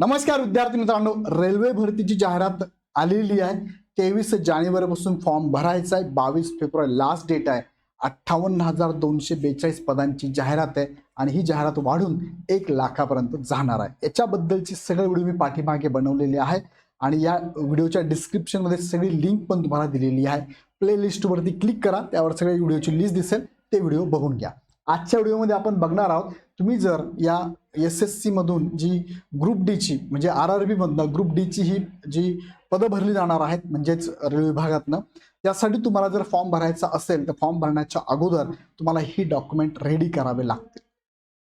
नमस्कार विद्यार्थी मित्रांनो रेल्वे भरतीची जाहिरात आलेली आहे. तेवीस जानेवारीपासून फॉर्म भरायचा आहे. बावीस फेब्रुवारी लास्ट डेट आहे. अठ्ठावन्न हजार दोनशे बेचाळीस पदांची जाहिरात आहे आणि ही जाहिरात वाढून एक लाखापर्यंत जाणार आहे. याच्याबद्दलची सगळे व्हिडिओ मी पाठीमागे बनवलेली आहे आणि या व्हिडिओच्या डिस्क्रिप्शनमध्ये सगळी लिंक पण तुम्हाला दिलेली आहे. प्लेलिस्टवरती क्लिक करा त्यावर सगळे व्हिडिओची लिस्ट दिसेल. ते व्हिडिओ बघून घ्या. आजच्या व्हिडिओमध्ये आपण बघणार आहोत तुम्ही जर या एस एस सीमधून जी ग्रुप डीची म्हणजे आर आर बीमधनं ग्रुप डीची ही जी पदं भरली जाणार आहेत म्हणजेच रेल्वे विभागातनं त्यासाठी तुम्हाला जर फॉर्म भरायचा असेल तर फॉर्म भरण्याच्या अगोदर तुम्हाला ही डॉक्युमेंट रेडी करावे लागतील.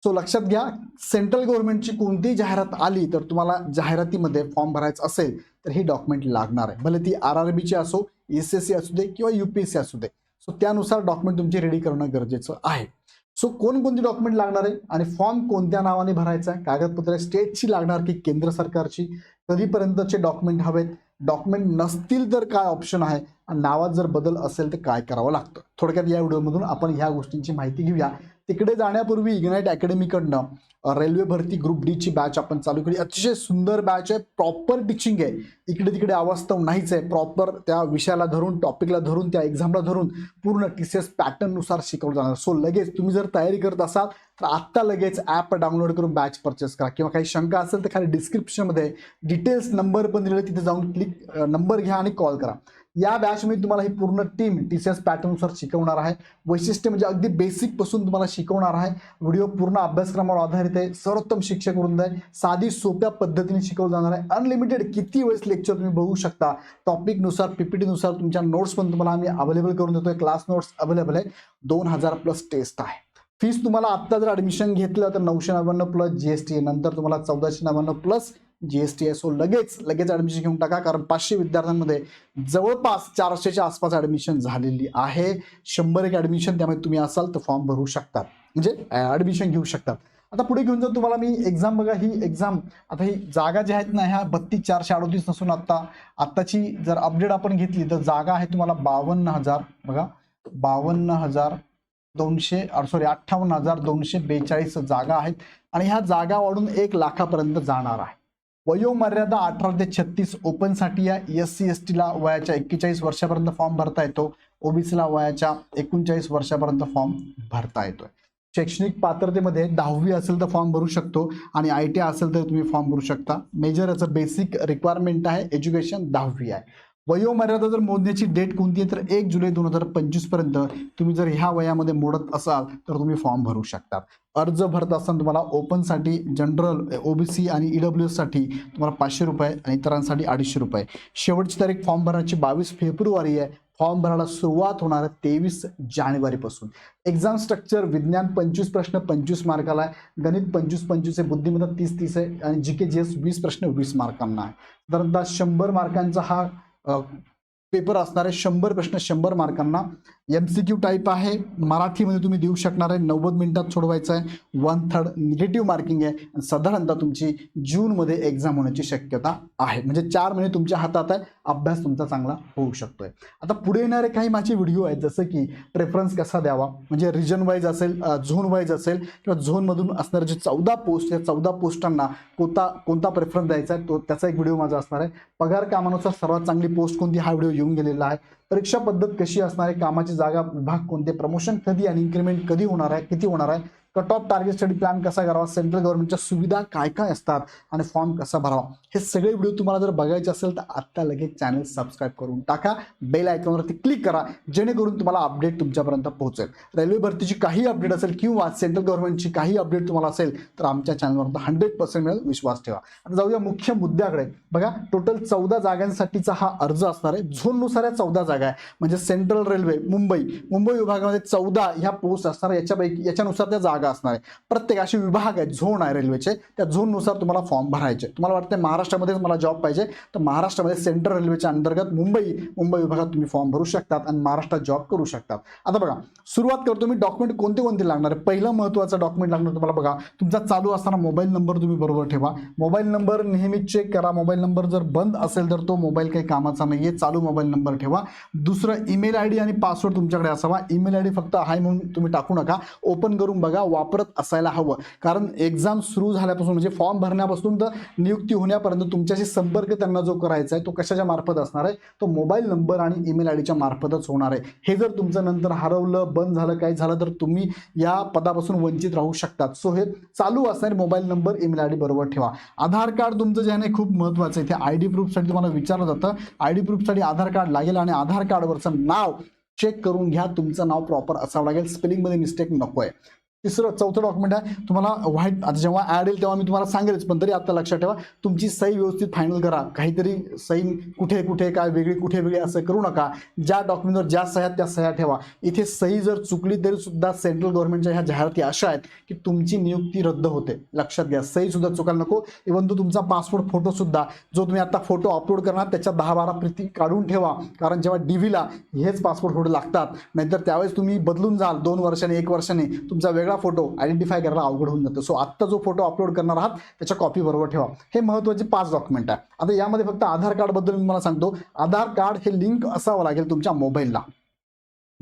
सो लक्षात घ्या सेंट्रल गव्हर्नमेंटची कोणतीही जाहिरात आली तर तुम्हाला जाहिरातीमध्ये फॉर्म भरायचा असेल तर ही डॉक्युमेंट लागणार आहे. भले ती आर आर बीची असो एस एस सी असू दे किंवा यू पी एस सी असू दे. सो त्यानुसार डॉक्युमेंट तुमची रेडी करणं गरजेचं आहे. सो कोणकोणती डॉक्युमेंट लागणार आहे आणि फॉर्म कोणत्या नावाने भरायचा आहे? कागदपत्रे स्टेटची लागणार की केंद्र सरकारची? कधीपर्यंतचे डॉक्युमेंट हवेत? डॉक्युमेंट नसतील तर काय ऑप्शन आहे? आणि नावात जर बदल असेल तर काय करावं लागतं? थोडक्यात या व्हिडिओमधून आपण ह्या गोष्टींची माहिती घेऊया. तिकडे जाण्यापूर्वी इग्नाईट अकॅडमीकडनं रेल्वे भरती ग्रुप डीची बॅच आपण चालू केली. अतिशय सुंदर बॅच आहे. प्रॉपर टीचिंग आहे. इकडे तिकडे अवास्तव नाहीच आहे. प्रॉपर त्या विषयाला धरून टॉपिकला धरून त्या एक्झामला धरून पूर्ण टी सी एस पॅटर्ननुसार शिकवलं जाणार. सो लगेच तुम्ही जर तयारी करत असाल तर आत्ता लगेच ॲप डाउनलोड करून बॅच परचेस करा. किंवा काही शंका असेल तर खाली डिस्क्रिप्शनमध्ये डिटेल्स नंबर पण दिलेले तिथे जाऊन क्लिक नंबर घ्या आणि कॉल करा. या बॅचमध्ये तुम्हाला ही पूर्ण टीम टी सी एस पॅटर्ननुसार शिकवणार आहे. वैशिष्ट्य म्हणजे अगदी बेसिकपासून तुम्हाला शिकवणार आहे. व्हिडिओ पूर्ण अभ्यासक्रमावर आधारित आहे. सर्वोत्तम शिक्षक वृंद आहे. साधी सोप्या पद्धतीने शिकवलं जाणार आहे. अनलिमिटेड किती वेळेस लेक्चर तुम्ही बघू शकता. टॉपिकनुसार पीपीटीनुसार तुमच्या नोट्स पण तुम्हाला आम्ही अवेलेबल करून देतोय. क्लास नोट्स अवेलेबल आहे. दोन हजार प्लस टेस्ट आहे. फीस तुम्हाला आत्ता जर ॲडमिशन घेतलं तर नऊशे नव्याण्णव प्लस जी एस टी नंतर तुम्हाला चौदाशे नव्याण्णव प्लस जी एस टी आहे. सो लगेच लगेच ॲडमिशन घेऊन टाका. कारण पाचशे विद्यार्थ्यांमध्ये जवळपास चारशेच्या आसपास ॲडमिशन झालेली आहे. शंभर एक ॲडमिशन त्यामध्ये तुम्ही असाल तर फॉर्म भरू शकतात म्हणजे ॲडमिशन घेऊ शकतात आता पुढे घेऊन जाऊ तुम्हाला मी एक्झाम बघा. ही एक्झाम आता ही जागा ज्या आहेत ना ह्या बत्तीस चारशे अडोतीस नसून आता आत्ताची जर अपडेट आपण घेतली तर जागा आहे तुम्हाला बावन्न हजार. बघा बावन्न हजार दोनशे सॉरी अठ्ठावन्न हजार दोनशे बेचाळीस जागा आहेत. आणि ह्या जागा वाढून एक लाखापर्यंत जाणार आहे. वयोमर्यादा अठरा ते छत्तीस ओपनसाठी या एस सी एस टीला वयाच्या एक्केचाळीस वर्षापर्यंत फॉर्म भरता येतो. ओबीसीला वयाच्या एकोणचाळीस वर्षापर्यंत फॉर्म भरता येतोय. शैक्षणिक पात्रतेमध्ये दहावी असेल तर फॉर्म भरू शकतो आणि आय टी असेल तर तुम्ही फॉर्म भरू शकता. मेजर याचं बेसिक रिक्वायरमेंट आहे एज्युकेशन दहावी आहे. वयोमर्यादा जर मोजण्याची डेट कोणती आहे तर एक जुलै दोन हजार पंचवीसपर्यंत तुम्ही जर ह्या वयामध्ये मोडत असाल तर तुम्ही फॉर्म भरू शकता. अर्ज भरत असताना तुम्हाला ओपनसाठी जनरल ओबीसी आणि ईडब्ल्यू साठी तुम्हाला पाचशे रुपये आणि इतरांसाठी अडीचशे रुपये. शेवटची तारीख फॉर्म भरण्याची बावीस फेब्रुवारी आहे. फॉर्म भरायला सुरुवात होणार आहे तेवीस जानेवारीपासून. एक्झाम स्ट्रक्चर विज्ञान पंचवीस प्रश्न पंचवीस मार्काला आहे. गणित पंचवीस पंचवीस आहे. बुद्धिमत्ता तीस तीस आहे. आणि जी के जी एस वीस प्रश्न वीस मार्कांना आहे. साधारणतः शंभर मार्कांचा हा अ, पेपर असणारे शंभर प्रश्न शंभर मार्कांना एम सी क्यू टाईप आहे. मराठीमध्ये तुम्ही देऊ शकणार आहे. नव्वद मिनिटात सोडवायचं आहे. वन थर्ड निगेटिव्ह मार्किंग आहे. साधारणतः तुमची जूनमध्ये एक्झाम होण्याची शक्यता आहे. म्हणजे चार महिने तुमच्या हातात आहे. अभ्यास तुमचा चांगला होऊ शकतो आहे आता पुढे येणारे काही माझे व्हिडिओ आहेत. जसं की प्रेफरन्स कसा द्यावा? म्हणजे रिजन वाईज असेल झोन वाईज असेल किंवा झोनमधून असणारे जे चौदा पोस्ट या चौदा पोस्टांना कोणता कोणता प्रेफरन्स द्यायचा आहे तो त्याचा एक व्हिडिओ माझा असणार आहे. पगार कामानुसार सर्वात चांगली पोस्ट कोणती? हा व्हिडिओ येऊन गेलेला आहे. परीक्षा पद्धत कशी असणार आहे? कामाची जागा विभाग कोणते? प्रमोशन कधी आणि इन्क्रीमेंट कधी होणार आहे? किती होणार आहे? टॉप टार्गेट स्टडी प्लॅन कसा करावा? सेंट्रल गव्हर्नमेंटच्या सुविधा काय काय असतात? आणि फॉर्म कसा भरावा? हे सगळे व्हिडिओ तुम्हाला जर बघायचे असेल तर आत्ता लगेच चॅनल सबस्क्राईब करून टाका. बेल आयकॉनवरती क्लिक करा जेणेकरून तुम्हाला अपडेट तुमच्यापर्यंत पोहोचेल. रेल्वे भरतीची काही अपडेट असेल किंवा सेंट्रल गव्हर्नमेंटची काही अपडेट तुम्हाला असेल तर आमच्या चॅनलवर हंड्रेड पर्सेंट मिळेल विश्वास ठेवा. आता जाऊया मुख्य मुद्द्याकडे. बघा टोटल चौदा जागांसाठीचा हा अर्ज असणार आहे. झोननुसार या चौदा जागा आहे. म्हणजे सेंट्रल रेल्वे मुंबई. मुंबई विभागामध्ये चौदा ह्या पोस्ट असणार याच्यापैकी याच्यानुसार त्या जागा असणार आहे. प्रत्येक असे विभाग आहेत झोन आहे रेल्वेचे त्या झोननुसार तुम्हाला फॉर्म भरायचे. तुम्हाला वाटतं महाराष्ट्रामध्येच मला जॉब पाहिजे? तर महाराष्ट्रामध्ये सेंट्रल रेल्वेच्या अंतर्गत मुंबई मुंबई विभागात तुम्ही फॉर्म भरू शकतात आणि महाराष्ट्रात जॉब करू शकतात. आता बघा सुरुवात करतो मी. डॉक्युमेंट कोणते कोणते लागणार आहे? पहिलं महत्त्वाचं डॉक्युमेंट लागणार तुम्हाला बघा. तुमचा चालू असताना मोबाईल नंबर तुम्ही बरोबर ठेवा. मोबाईल नंबर नेहमी चेक करा. मोबाईल नंबर जर बंद असेल तर तो मोबाईल काही कामाचा नाही आहे चालू मोबाईल नंबर ठेवा. दुसरं ईमेल आय डी आणि पासवर्ड तुमच्याकडे असावा. ईमेल आय डी फक्त हाय म्हणून तुम्ही टाकू नका. ओपन करून बघा. वापरत असायला हवं. कारण एक्झाम सुरू झाल्यापासून म्हणजे फॉर्म भरण्यापासून तर नियुक्ती होण्यापर्यंत तुमच्याशी संपर्क त्यांना जो करायचा आहे तो कशाच्या मार्फत असणार आहे? तो मोबाईल नंबर आणि ईमेल आय डीच्या मार्फतच होणार आहे. हे जर तुमचं नंतर हरवलं बंद झालं काय झालं तर तुम्ही या पदापासून वंचित राहू शकतात. सो हे चालू असणारे mobile number email I D बरोबर ठेवा. आधार कार्ड तुमचं जे आहे ना खूप महत्त्वाचं आहे. ते आय डी प्रूफसाठी तुम्हाला विचारलं जातं. आय डी प्रूफसाठी आधार कार्ड लागेल आणि आधार कार्डवरचं नाव चेक करून घ्या. तुमचं नाव प्रॉपर असावं लागेल. स्पेलिंगमध्ये मिस्टेक नको आहे तिसरं चौथं डॉक्युमेंट आहे. तुम्हाला व्हाईट आता जेव्हा ॲड येईल तेव्हा मी तुम्हाला सांगेलच पण तरी आता लक्षात ठेवा. तुमची सही व्यवस्थित फायनल करा. काहीतरी सही कुठे कुठे काय वेगळी कुठे वेगळी असं करू नका. ज्या डॉक्युमेंटवर ज्या सह्या त्या सह्या ठेवा. इथे सही जर चुकली तरी सुद्धा सेंट्रल गव्हर्नमेंटच्या ह्या जाहिराती अशा आहेत की तुमची नियुक्ती रद्द होते. लक्षात घ्या. सही सुद्धा चुकायला नको. इव्हन तो तुमचा पासपोर्ट फोटो सुद्धा जो तुम्ही आता फोटो अपलोड करणार त्याच्या दहा बारा प्रती काढून ठेवा. कारण जेव्हा डीव्हीला हेच पासपोर्ट फोटो लागतात नाहीतर त्यावेळेस तुम्ही बदलून जाल दोन वर्षाने एक वर्षाने. तुमचा वेगळा फोटो आयडेंटिफाय करायला अवघड होऊन जातो. सो आत्ता जो फोटो अपलोड करणार आहात त्याच्या कॉपी बरोबर ठेवा. हे महत्त्वाचे पाच डॉक्युमेंट आहे. आता यामध्ये फक्त आधार कार्डबद्दल मी मला सांगतो. आधार कार्ड हे लिंक असावं लागेल तुमच्या मोबाईलला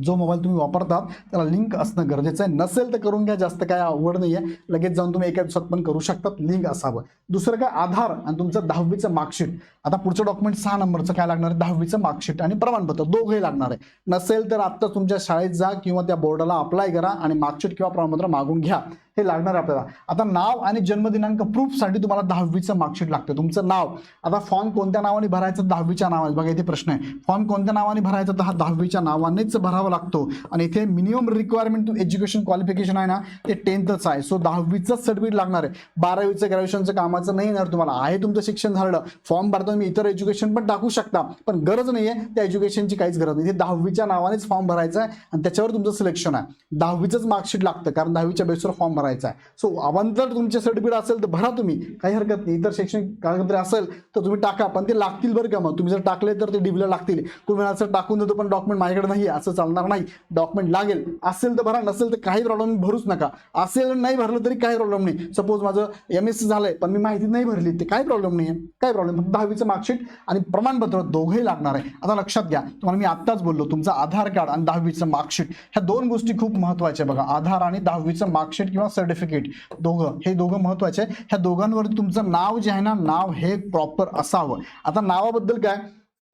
जो मोबाईल तुम्ही वापरतात त्याला लिंक असणं गरजेचं आहे. नसेल तर करून घ्या जास्त काय आवड नाही आहे लगेच जाऊन तुम्ही एका दिवसात पण करू शकतात. लिंक असावं. दुसरं काय? आधार आणि तुमचं दहावीचं मार्कशीट आता पुढचं डॉक्युमेंट सहा नंबरचं काय लागणार आहे? दहावीचं मार्कशीट आणि प्रमाणपत्र. दोघंही लागणार आहे. नसेल तर आत्ता तुमच्या शाळेत जा किंवा त्या बोर्डाला अप्लाय करा आणि मार्कशीट किंवा प्रमाणपत्र मागून घ्या. हे लागणार आहे आपल्याला. आता नाव आणि जन्मदिनांक प्रूफसाठी तुम्हाला दहावीचं मार्कशीट लागतं. तुमचं नाव. आता फॉर्म कोणत्या नावाने भरायचं? दहावीच्या नावाने. बघा इथे प्रश्न आहे. फॉर्म कोणत्या नावाने भरायचा? तर हा दहावीच्या नावानेच भरावा लागतो. आणि इथे मिनिमम रिक्वायरमेंट एज्युकेशन क्वालिफिकेशन आहे ना ते टेन्थच आहे. सो दहावीचंच सर्टिफिकेट लागणार आहे. बारावीचं ग्रॅज्युएशनचं कामाचं नाही येणार तुम्हाला. आहे तुमचं शिक्षण झालं. फॉर्म भरता तुम्ही इतर एज्युकेशन पण टाकू शकता. पण गरज नाही आहे त्या एज्युकेशनची काहीच गरज नाही. इथे दहावीच्या नावानेच फॉर्म भरायचा आहे आणि त्याच्यावर तुमचं सिलेक्शन आहे. दहावीचंच मार्कशीट लागतं. कारण दहावीच्या बेसवर फॉर्म भरायचं आहे सो अवांतर तुमचे सर्टिफिकेट असेल तर भरा तुम्ही. काही हरकत नाही. इतर शैक्षणिक कागदपत्रे असेल तर तुम्ही टाका. पण ते लागतील बरं का मग. तुम्ही जर टाकले तर ते डिबीला लागतील. तुम्ही असं टाकून देतो पण डॉक्युमेंट माझ्याकडे नाही असं चालणार नाही. डॉक्युमेंट लागेल. असेल तर भरा. नसेल तर काही प्रॉब्लेम भरूच नका. असेल नाही भरलं तरी काही प्रॉब्लेम नाही. सपोज माझं एम एस सी झालंय पण मी माहिती नाही भरली ते काय प्रॉब्लेम नाही आहे काय प्रॉब्लेम फक्त दहावीचं मार्कशीट आणि प्रमाणपत्र दोघंही लागणार आहे. आता लक्षात घ्या. तुम्हाला मी आत्ताच बोललो तुमचं आधार कार्ड आणि दहावीचं मार्कशीट ह्या दोन गोष्टी खूप महत्त्वाच्या बघा. आधार आणि दहावीचं मार्कशीट किंवा सर्टिफिकेट दोघं. हे दोघं महत्त्वाचे आहे ह्या दोघांवरती तुमचं नाव जे आहे ना नाव हे प्रॉपर असावं. आता नावाबद्दल काय?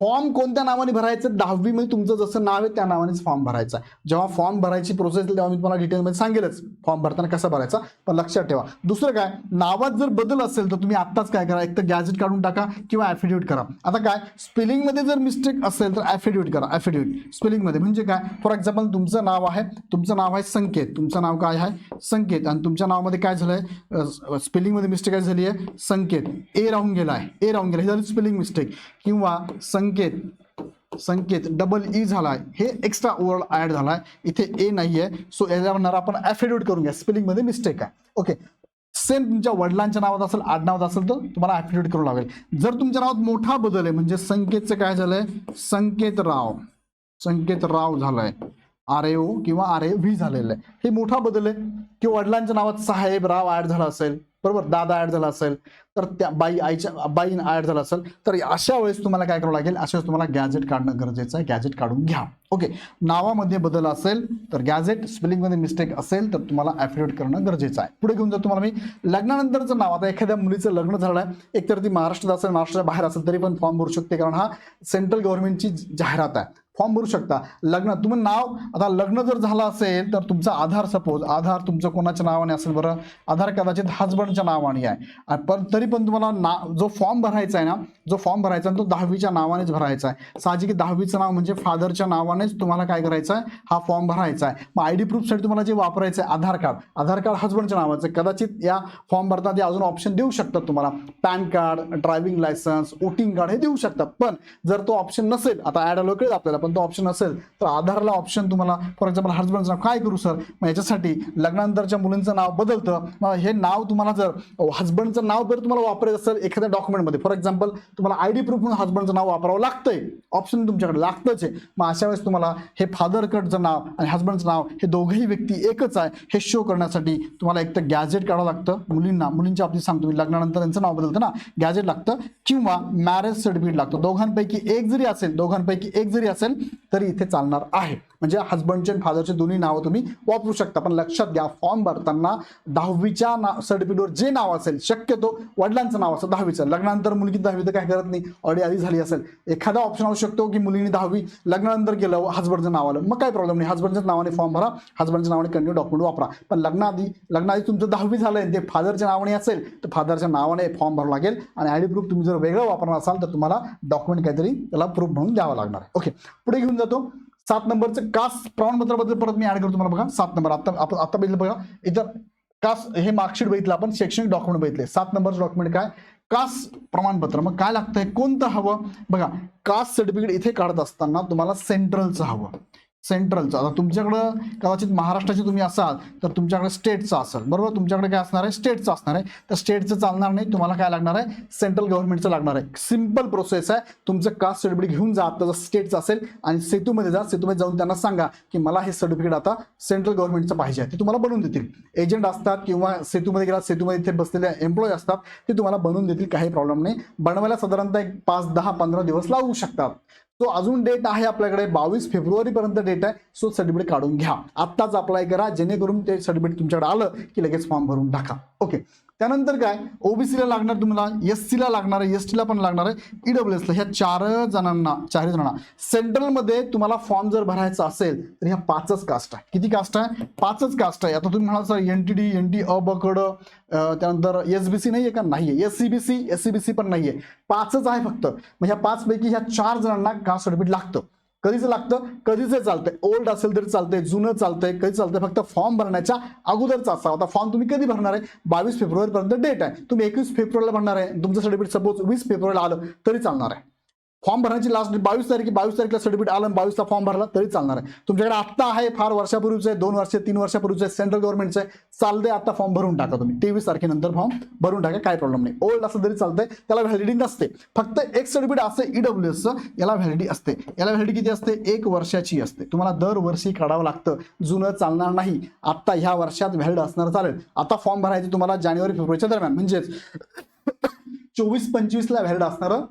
फॉर्म कोणत्या नावाने भरायचं? दहावीमध्ये म्हणजे तुमचं जसं नाव आहे त्या नावानेच फॉर्म भरायचा जेव्हा फॉर्म भरायची प्रोसेस तेव्हा मी तुम्हाला डिटेलमध्ये सांगेलच. फॉर्म भरताना कसा भरायचा? पण लक्षात ठेवा. दुसरं काय? नावात जर बदल असेल तर तुम्ही आत्ताच काय करा? एक तर गॅजेट काढून टाका किंवा ॲफिडेविट करा. आता काय? स्पेलिंगमध्ये जर मिस्टेक असेल तर ॲफिडेविट करा. ॲफिडेविट स्पेलिंगमध्ये म्हणजे काय? फॉर एक्झाम्पल तुमचं नाव आहे तुमचं नाव आहे संकेत. तुमचं नाव काय आहे? संकेत. आणि तुमच्या नावामध्ये काय झालं आहे स्पेलिंगमध्ये मिस्टेक काय झाली आहे संकेत. ए राहून गेला आहे ए राहून गेला. हे झाली स्पेलिंग मिस्टेक किंवा संकेत संकेत संकेत डबल ई झाला आहे हे एक्स्ट्रा ओव्हर ॲड झाला आहे इथे ए नाही आहे सो याच्यावर आपण ॲफिडेविट करून घ्या. स्पेलिंगमध्ये मिस्टेक आहे. ओके सेम तुमच्या वडिलांच्या नावात असेल आडनावात असेल तर तुम्हाला ॲफिडेविट करावं लागेल. जर तुमच्या नावात मोठा बदल आहे म्हणजे संकेतचं काय झालंय? संकेत राव संकेत राव झालाय. आर ए ओ किंवा आर ए व्ही झालेलं आहे. हे मोठा बदल आहे. किंवा वडिलांच्या नावात साहेब राव ऍड झाला असेल. बरोबर? दादा ऍड झाला असेल तर त्या बाई आईच्या बाईन ऍड झाला असेल तर अशा वेळेस तुम्हाला काय करावं लागेल? अशा वेळेस तुम्हाला गॅजेट काढणं गरजेचं आहे. गॅजेट काढून घ्या. ओके नावामध्ये बदल असेल तर गॅजेट स्पेलिंगमध्ये मिस्टेक असेल तर तुम्हाला ॲफिडेट करणं गरजेचं आहे. पुढे घेऊन जर तुम्हाला मी. लग्नानंतरचं नाव. आता एखाद्या मुलीचं लग्न झालं आहे. एकतर ती महाराष्ट्रात असेल महाराष्ट्राच्या बाहेर असेल तरी पण फॉर्म भरू शकते कारण हा सेंट्रल गव्हर्नमेंटची जाहिरात आहे. फॉर्म भरू शकता. लग्न तुम्ही नाव आता लग्न जर झालं असेल तर तुमचा आधार सपोज आधार तुमचं कोणाच्या नावाने असेल बरं? आधार कदाचित हजबंडच्या नावाने आहे. पण तरी पण तुम्हाला ना जो फॉर्म भरायचा आहे ना जो फॉर्म भरायचा आहे तो दहावीच्या नावानेच भरायचा आहे. साहजिक दहावीचं नाव म्हणजे फादरच्या नावानेच तुम्हाला काय करायचं आहे? हा फॉर्म भरायचा आहे. मग आय डी प्रूफसाठी तुम्हाला जे वापरायचं आहे आधार कार्ड आधार कार्ड हजबंडच्या नावाचं आहे. कदाचित या फॉर्म भरताना ते अजून ऑप्शन देऊ शकतात तुम्हाला. PAN card driving licence voting card हे देऊ शकतात. पण जर तो ऑप्शन नसेल आता ॲड अलोकेट आपल्याला. पण तो ऑप्शन असेल तर आधारला ऑप्शन तुम्हाला फॉर एक्झाम्पल हजबंडचं नाव काय करू सर मग याच्यासाठी लग्नानंतरच्या मुलींचं नाव बदलतं. मग हे नाव तुम्हाला जर हजबंडचं नाव जर तुम्हाला वापरायचं असेल एखाद्या डॉक्युमेंटमध्ये फॉर एक्झाम्पल तुम्हाला आय डी प्रूफ म्हणून हजबंडचं नाव वापरावं लागतंय. ऑप्शन तुमच्याकडे लागतंच आहे. मग अशा वेळेस तुम्हाला हे फादरकडचं नाव आणि हजबंडचं नाव हे दोघंही व्यक्ती एकच आहे हे शो करण्यासाठी तुम्हाला एक तर गॅजेट काढावं लागतं मुलींना मुलींच्या बाबतीत सांगतो मी लग्नानंतर त्यांचं नाव बदलतं ना गॅजेट लागतं किंवा मॅरेज सर्टिफिकेट लागतं. दोघांपैकी एक जरी असेल दोघांपैकी एक जरी असेल असेल तरी इथे चालणार आहे. म्हणजे हजबंडचे आणि फादरचे दोन्ही नावं तुम्ही वापरू शकता. पण लक्षात घ्या फॉर्म भरताना दहावीच्या ना सर्टिफिकेटवर जे नाव असेल शक्यतो वडिलांचं नाव असं दहावीचं. लग्नानंतर मुलगी दहावी तर काय करत नाही ऑडी आधी झाली असेल. एखादा ऑप्शन असू शकतो की मुलीने दहावी लग्नानंतर केलं हजबंडचं नाव आलं. मग काय प्रॉब्लेम नाही. हजबंडच्या नावाने फॉर्म भरा हजबंडच्या नावाने कंटिन्यू डॉक्युमेंट वापरा. पण लग्नाआधी लग्नाआधी तुमचं दहावी झालंय ते फादरच्या नावाने असेल तर फादरच्या नावाने फॉर्म भरावा लागेल. आणि आय डी प्रूफ तुम्ही जर वेगळं वापरणार असाल तर तुम्हाला डॉक्युमेंट काहीतरी त्याला प्रूफ म्हणून द्यावं लागणार आहे. ओके पुढे घेऊन जातो. सात नंबरचं कास प्रमाणपत्राबद्दल परत मी ऍड करतो तुम्हाला बघा. सात नंबर. आता आता बघितलं बघा. इथं कास हे मार्कशीट बघितलं आपण शैक्षणिक डॉक्युमेंट बघितले. सात नंबरचं डॉक्युमेंट काय? कास प्रमाणपत्र. मग काय लागतंय? कोणतं हवं? बघा कास्ट सर्टिफिकेट इथे काढत असताना तुम्हाला सेंट्रलचं हवं. सेंट्रलचं. आता तुमच्याकडं कदाचित महाराष्ट्राचे तुम्ही असाल तर तुमच्याकडे स्टेटचं असेल. बरोबर? तुमच्याकडे काय असणार आहे? स्टेटचं असणार आहे. तर स्टेटचं चालणार नाही. तुम्हाला काय लागणार आहे? सेंट्रल गव्हर्नमेंटचं लागणार आहे. सिंपल प्रोसेस आहे. तुमचं कास्ट सर्टिफिकेट घेऊन जा. आता जर स्टेटचं असेल आणि सेतूमध्ये जा सेतूमध्ये जाऊन त्यांना सांगा की मला हे सर्टिफिकेट आता सेंट्रल गव्हर्नमेंटचं पाहिजे आहे. ते तुम्हाला बनवून देतील. एजंट असतात किंवा सेतूमध्ये गेला सेतूमध्ये इथे बसलेले एम्प्लॉई असतात ते तुम्हाला बनवून देतील. काही प्रॉब्लेम नाही. बनवायला साधारणतः एक पाच दहा पंधरा दिवस लागू शकतात. तो अजून डेट आहे आपल्याकडे बावीस फेब्रुवारीपर्यंत डेट आहे. सो सर्टिफिकेट काढून घ्या. आत्ताच अप्लाय करा जेणेकरून ते सर्टिफिकेट तुमच्याकडे आलं की लगेच फॉर्म भरून टाका. ओके त्यानंतर काय? ओबीसीला लागणार तुम्हाला एस सीला लागणार आहे एस टीला पण लागणार आहे ईडब्ल्यू एसला ह्या चार जणांना चार जणांना. सेंट्रलमध्ये तुम्हाला फॉर्म जर भरायचा असेल तर ह्या पाचच कास्ट आहे. किती कास्ट आहे? पाचच कास्ट आहे. आता तुम्ही म्हणाल sir N T D N T अ ब त्यानंतर एस बी सी नाही आहे का? नाही आहे S C B C S C B C पण नाही आहे पाचच आहे फक्त. मग ह्या पाचपैकी ह्या चार जणांना कास्ट सर्टिफिकेट लागतं. कधीच लागतं? कधीच चालतंय? ओल्ड असेल तरी चालतंय जुनं चालतंय कधी चालतंय? फक्त फॉर्म भरण्याच्या अगोदरचा असा आता फॉर्म तुम्ही कधी भरणार आहे? बावीस फेब्रुवारीपर्यंत डेट आहे. तुम्ही एकवीस फेब्रुवारीला भरणार आहे. तुमचं सर्टिफिकेट सपोज वीस फेब्रुवारीला आलं तरी चालणार आहे. फॉर्म भरण्याची लास्ट म्हणजे डेट बावीस तारीख बावीस तारखेला सर्टिफिकेट आलं आणि बावीसला फॉर्म भरला तरी चालणार आहे. तुमच्याकडे आत्ता आहे फार वर्षापूर्वीचं आहे दोन वर्ष तीन वर्षापूर्वीचं आहे सेंट्रल गव्हर्नमेंटचं आहे. चालतंय आता फॉर्म भरून टाका तुम्ही. तेवीस तारखेनंतर फॉर्म भरून टाका काय प्रॉब्लेम नाही. ओल्ड असं तरी चालतंय त्याला व्हॅलिडिटी नसते. फक्त एक सर्टिफिकेट असते ईडब्ल्यू एसचं याला व्हॅलिडिटी असते. याला व्हॅलिडिटी किती असते? एक वर्षाची असते. तुम्हाला दरवर्षी काढावं लागतं. जुनं चालणार नाही. आत्ता ह्या वर्षात व्हॅलिड असणार चालेल. आता फॉर्म भरायचे तुम्हाला जानेवारी फेब्रुवारीच्या दरम्यान. म्हणजेच चोवीस पंचवीसला व्हॅलिड असणारं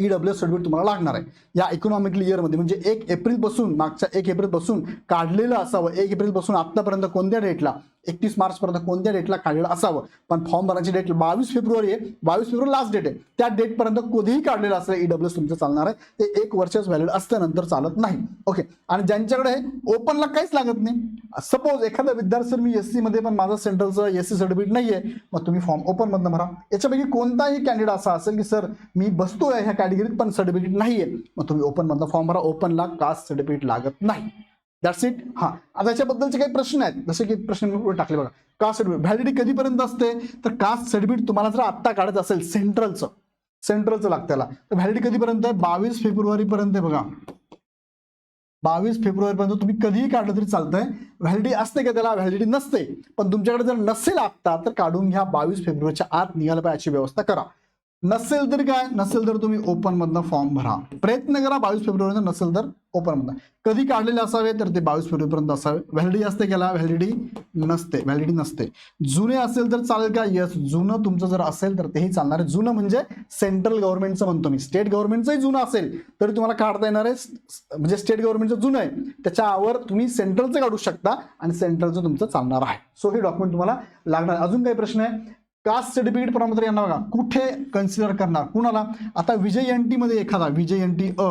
ई डब्ल्यू सर्टिफिकेट तुम्हाला लागणार आहे. या इकॉनॉमिकल इयरमध्ये म्हणजे एक एप्रिलपासून मागच्या एक एप्रिलपासून काढलेलं असावं एक एप्रिलपासून आत्तापर्यंत कोणत्या डेटला एकतीस मार्चपर्यंत कोणत्या डेटला काढलेलं असावं? पण फॉर्म भरण्याची डेट बावीस फेब्रुवारी आहे. बावीस फेब्रुवारी लास्ट डेट आहे. त्या डेटपर्यंत कधीही काढलेलं असेल ईडब्ल्यू तुमचं चालणार आहे. ते एक वर्षच व्हॅलिड असतं नंतर चालत नाही. ओके आणि ज्यांच्याकडे ओपनला काहीच लागत नाही. सपोज एखादा विद्यार्थी मी एसमध्ये पण माझं सेंट्रलचं एस सी सर्टिफिकेट नाही आहे मग तुम्ही फॉर्म ओपनमधनं भरा. याच्यापैकी कोणताही कॅन्डिडेट असा असेल की सर मी बसतोय ह्या कॅटेगरीत पण सर्टिफिकेट नाही आहे मग तुम्ही ओपनमधनं फॉर्म भरा. ओपनला कास्ट सर्टिफिकेट लागत नाही? दॅट्स इट हां. आता याच्याबद्दलचे काही प्रश्न आहेत. जसे की प्रश्न टाकले बघा. कास्ट सर्टिफिकेट व्हॅलिडिटी कधीपर्यंत असते? तर कास्ट सर्टिफिकेट तुम्हाला जर आत्ता काढत असेल सेंट्रलचं सेंट्रलचं लागतं त्याला. तर व्हॅलिडिटी कधीपर्यंत आहे? बावीस फेब्रुवारीपर्यंत आहे बघा. बावीस फेब्रुवारीपर्यंत तुम्ही कधीही काढलं तरी चालतंय. व्हॅलिडिटी असते का त्याला? व्हॅलिडिटी नसते. पण तुमच्याकडे जर नसेल आत्ता तर काढून घ्या. बावीस फेब्रुवारीच्या आत निघायला पाहिजे अशी व्यवस्था करा. नसेल तर काय? नसेल तर तुम्ही ओपन मधनं फॉर्म भरा. प्रयत्न करा बावीस फेब्रुवारी नसेल तर ओपन मधनं. कधी काढलेले असावे तर ते बावीस फेब्रुवारीपर्यंत असावे. व्हॅलिडिटी असते त्याला. व्हॅलिडिटी नसते. व्हॅलिडिटी नसते. जुने असेल तर चालेल का? येस जुनं तुमचं जर असेल तर तेही चालणार. आहे जुनं म्हणजे सेंट्रल गव्हर्नमेंटचं म्हणतो मी. स्टेट गव्हर्नमेंटचंही जुनं असेल तरी तुम्हाला काढता येणार आहे. म्हणजे स्टेट गव्हर्नमेंटचं जुनं आहे. त्याच्यावर तुम्ही सेंट्रलचं काढू शकता आणि सेंट्रलचं तुमचं चालणार आहे. सो हे डॉक्युमेंट तुम्हाला लागणार. अजून काही प्रश्न आहे? कास्ट सर्टिफिकेट प्रमाणपत्र यांना बघा. कुठे कन्सिडर करणार? कुणाला? आता विजय एन टी मध्ये एखादा विजय N T a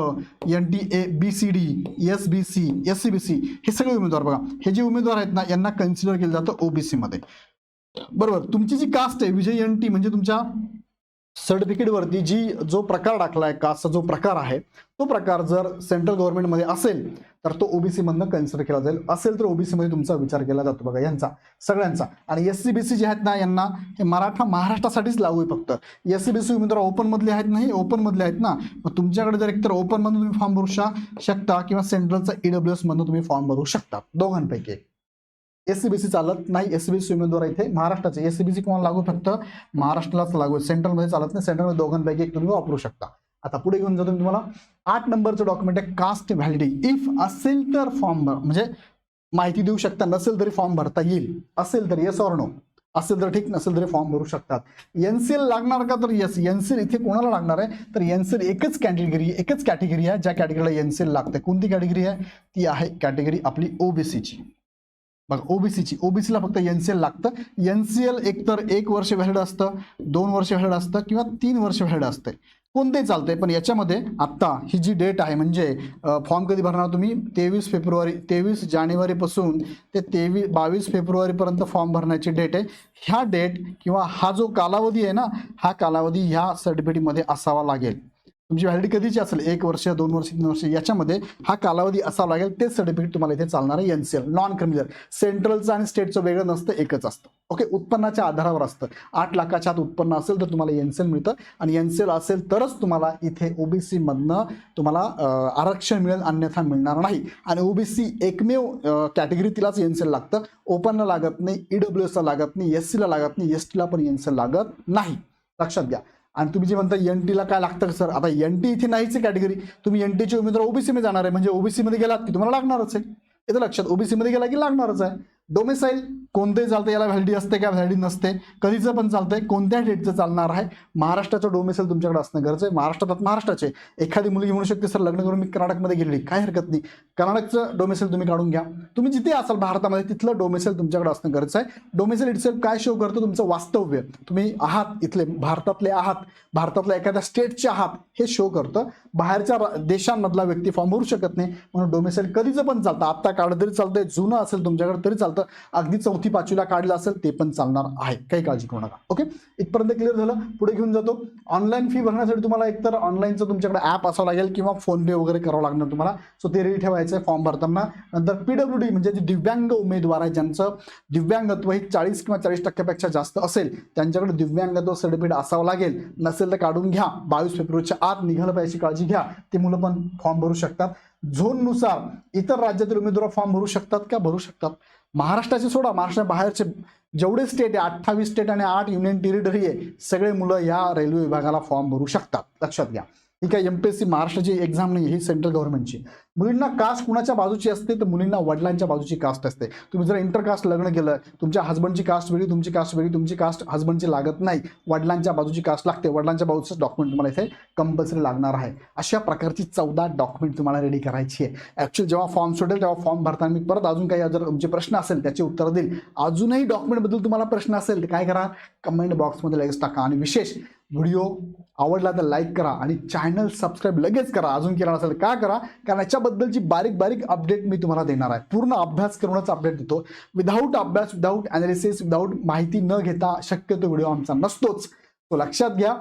N T A B C D S B C S C B C हे सगळे उमेदवार बघा. हे जे उमेदवार आहेत ना यांना कन्सिडर केलं जातं ओबीसी मध्ये. बरोबर. तुमची जी कास्ट आहे विजय एन टी म्हणजे तुमच्या सर्टिफिकेटवरती जी जो प्रकार टाकलाय कास्टचा जो प्रकार आहे तो प्रकार जर सेंट्रल गव्हर्नमेंटमध्ये असेल तर तो ओबीसी मधनं कन्सिडर केला जाईल. असेल तर ओबीसी मध्ये तुमचा विचार केला जातो बघा यांचा सगळ्यांचा. आणि एस सी बी सी जे आहेत ना यांना हे मराठा महाराष्ट्रासाठीच लागू आहे फक्त. एस सी बी सी उमेदवार ओपन मधले आहेत नाही ओपन मधले आहेत ना. मग तुमच्याकडे जर एकतर ओपन मधून तुम्ही फॉर्म भरू शकता किंवा सेंट्रलचा ईडब्ल्यू एस मधून तुम्ही फॉर्म भरू शकता दोघांपैकी. एस सी बी सी चालत नाही एस सी बी सी उमेदवार इथे महाराष्ट्राचे. एस सी बी सी कोणाला लागू फक्त? महाराष्ट्रालाच लागू आहे. सेंट्रलमध्ये चालत नाही सेंट्रलमध्ये दोघांपैकी एक तुम्ही वापरू शकता. आता पुढे घेऊन जातो मी तुम्हाला. आठ नंबरचं डॉक्युमेंट आहे कास्ट व्हॅलिडी इफ असेल तर फॉर्म भर म्हणजे माहिती देऊ शकता नसेल तरी फॉर्म भरता येईल. असेल तर येस ऑर नो असेल तर ठीक नसेल तरी फॉर्म भरू शकतात. एनसीएल लागणार का तर येस एनसीएल इथे कोणाला लागणार आहे? तर एनसीएल एकच कॅटेगरी एकच कॅटेगरी आहे ज्या कॅटेगरीला एनसीएल लागते कोणती कॅटेगरी आहे? ती आहे कॅटेगरी आपली ओबीसीची बघा ओबीसीची ओबीसीला फक्त एनसीएल लागतं. एनसीएल एकतर एक वर्ष व्हॅलिड असतं दोन वर्ष व्हॅलिड असतं किंवा तीन वर्ष व्हॅलिड असते कोणते चालतंय? पण याच्यामध्ये आत्ता ही जी डेट आहे म्हणजे फॉर्म कधी भरणार तुम्ही? तेवीस फेब्रुवारी तेवीस जानेवारीपासून ते तेवीस बावीस फेब्रुवारीपर्यंत फॉर्म भरण्याची डेट आहे. ह्या डेट किंवा हा जो कालावधी आहे ना हा कालावधी ह्या सर्टिफिकेटमध्ये असावा लागेल. तुमची व्हॅलिडिटी कधीची असेल? एक वर्ष दोन वर्ष तीन वर्ष? याच्यामध्ये हा कालावधी असावा लागेल तेच सर्टिफिकेट तुम्हाला इथे चालणार आहे एनसीएल नॉन क्रिमिनल सेंट्रलचं आणि स्टेटचं वेगळं नसतं एकच असतं. ओके उत्पन्नाच्या आधारावर असतं. आठ लाखाच्या आत उत्पन्न असेल तर तुम्हाला एनसीएल मिळतं. आणि एनसीएल असेल तरच तुम्हाला इथे ओबीसीमधनं तुम्हाला आरक्षण मिळेल अन्यथा मिळणार नाही. आणि ओबीसी एकमेव कॅटेगरी तिलाच एनसीएल लागतं. ओपनला लागत नाही ईडब्ल्यू एसला लागत नाही एस सीला लागत नाही एस टीला पण एनसीएल लागत नाही. लक्षात घ्या. आणि तुम्ही जे म्हणता एन टीला काय लागतं सर? आता एन टी इथे नाहीच कॅटेगरी तुम्ही एन टीचे उमेदवार ओबीसीमध्ये जाणार आहे. म्हणजे ओबीसीमध्ये गेलात की तुम्हाला लागणारच आहे. येतं लक्षात. ओबीसीमध्ये गेला की लागणारच आहे. डोमिसाईल कोणतंही चालतं याला व्हॅलिडी असते का व्हॅलिडी नसते कधीचं पण चालतंय कोणत्या डेटचं चालणार आहे महाराष्ट्राचं डोमिसाईल तुमच्याकडे असणं गरजेचं आहे. महाराष्ट्रात महाराष्ट्राचे एखादी मुलगी म्हणू शकते सर लग्न करून मी कर्नाटकमध्ये गेलेली काय हरकत नाही. कर्नाटकचं डोमिसाईल तुम्ही काढून घ्या. तुम्ही जिथे असाल भारतामध्ये तिथलं डोमिसाईल तुमच्याकडे असणं गरजेचं आहे. डोमिसाईल इटसेल्फ काय शो करतो? तुमचं वास्तव्य. तुम्ही आहात इथले भारतातले आहात भारतातल्या एखाद्या स्टेटचे आहात हे शो करतं. बाहेरच्या देशांमधला व्यक्ती फॉर्म भरू शकत नाही. म्हणून डोमिसाईल कधीचं पण चालतं. आत्ता काढलं तरी चालतंय जुनं असेल तुमच्याकडे तरी चालतं. अगदी चौथी पाचवीला काढलं असेल ते पण चालणार आहे. काही काळजी करू नका. ओके इथपर्यंत क्लिअर झालं. पुढे घेऊन जातो. ऑनलाईन फी भरण्यासाठी तुम्हाला एकतर ऑनलाईनचं तुमच्याकडे ॲप असावं लागेल किंवा फोनपे वगैरे करावं लागणार तुम्हाला. सो ते रेडी ठेवायचं आहे फॉर्म भरताना. नंतर पीडब्ल्यू डी म्हणजे जे दिव्यांग उमेदवार आहे ज्यांचं दिव्यांगत्व हे चाळीस किंवा चाळीस टक्क्यापेक्षा जास्त असेल त्यांच्याकडे दिव्यांगत्व सर्टिफिकेट असावं लागेल. नसेल तर काढून घ्या. बावीस फेब्रुवारीच्या आत निघालं पाहिजे काळजी घ्या. ते मुलं पण फॉर्म भरू शकतात. झोननुसार इतर राज्यातील उमेदवार फॉर्म भरू शकतात का? भरू शकतात. महाराष्ट्राचे सोडा महाराष्ट्रा बाहेरचे जेवढे स्टेट आहे अठ्ठावीस स्टेट आणि आठ युनियन टेरिटरी आहे सगळे मुलं या रेल्वे विभागाला फॉर्म भरू शकतात. लक्षात घ्या. ही काय एम पी एस सी महाराष्ट्राची एक्झाम नाही ही सेंट्रल गव्हर्नमेंटची मुलींना कास्ट कुणाच्या बाजूची असते तर मुलींना वडिलांच्या बाजूची कास्ट असते. तुम्ही जर इंटरकास्ट लग्न केलं तुमच्या हस्बंडची कास्ट वेगळी तुमची कास्ट वेगळी तुमची कास्ट हस्बंडची लागत नाही वडिलांच्या बाजूची कास्ट लागते वडिलांच्या बाजूचं डॉक्युमेंट तुम्हाला इथे कंपल्सरी लागणार आहे. अशा प्रकारची चौदा डॉक्युमेंट तुम्हाला रेडी करायची आहे. ॲक्च्युली जेव्हा फॉर्म सुटेल तेव्हा फॉर्म भरताना मी परत अजून काही जर तुमचे प्रश्न असेल त्याचे उत्तर देईल. अजूनही डॉक्युमेंटबद्दल तुम्हाला प्रश्न असेल तर काय करा? कमेंट बॉक्समध्ये लगेच टाका. आणि विशेष व्हिडिओ आवडला तर लाईक करा आणि चॅनल सबस्क्राईब लगेच करा. अजून केला नसेल का करा? कारण याच्याबद्दलची बारीक बारीक अपडेट मी तुम्हाला देणार आहे. पूर्ण अभ्यास करूनच अपडेट देतो. विदाऊट अभ्यास विदाऊट अनालिसिस विदाऊट माहिती न घेता शक्यतो व्हिडिओ आमचा नसतोच. तो लक्षात घ्या.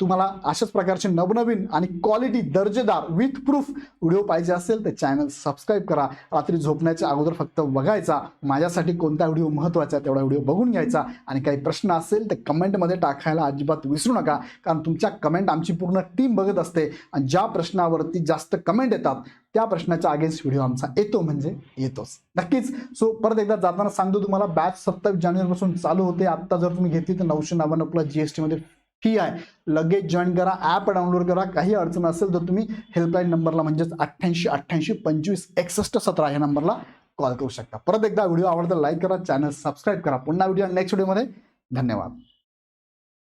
तुम्हाला अशाच प्रकारचे नवनवीन आणि क्वालिटी दर्जेदार विथ प्रूफ व्हिडिओ पाहिजे असेल तर चॅनल सबस्क्राईब करा. रात्री झोपण्याच्या अगोदर फक्त बघायचा. माझ्यासाठी कोणता व्हिडिओ महत्त्वाचा आहे तेवढा व्हिडिओ बघून घ्यायचा. आणि काही प्रश्न असेल तर कमेंटमध्ये टाकायला अजिबात विसरू नका. कारण तुमच्या कमेंट आमची पूर्ण टीम बघत असते. आणि ज्या प्रश्नावरती जास्त कमेंट येतात त्या प्रश्नाच्या अगेन्स्ट व्हिडिओ आमचा येतो म्हणजे येतोच. नक्कीच. सो परत एकदा जाताना सांगतो तुम्हाला बॅच सत्तावीस जानेवारीपासून चालू होते. आत्ता जर तुम्ही घेतली तर नऊशे नव्याण्णव प्लस जी एस टीमध्ये फी आहे. लगेच जॉईन करा ॲप डाउनलोड करा काही अडचण असेल तर तुम्ही हेल्पलाईन नंबरला म्हणजेच अठ्ठ्याऐंशी अठ्ठ्याऐंशी पंचवीस एकसष्ट सतरा या नंबरला कॉल करू शकता. परत एकदा व्हिडिओ आवडता लाईक करा चॅनल सबस्क्राईब करा. पुन्हा व्हिडिओ नेक्स्ट व्हिडिओमध्ये धन्यवाद.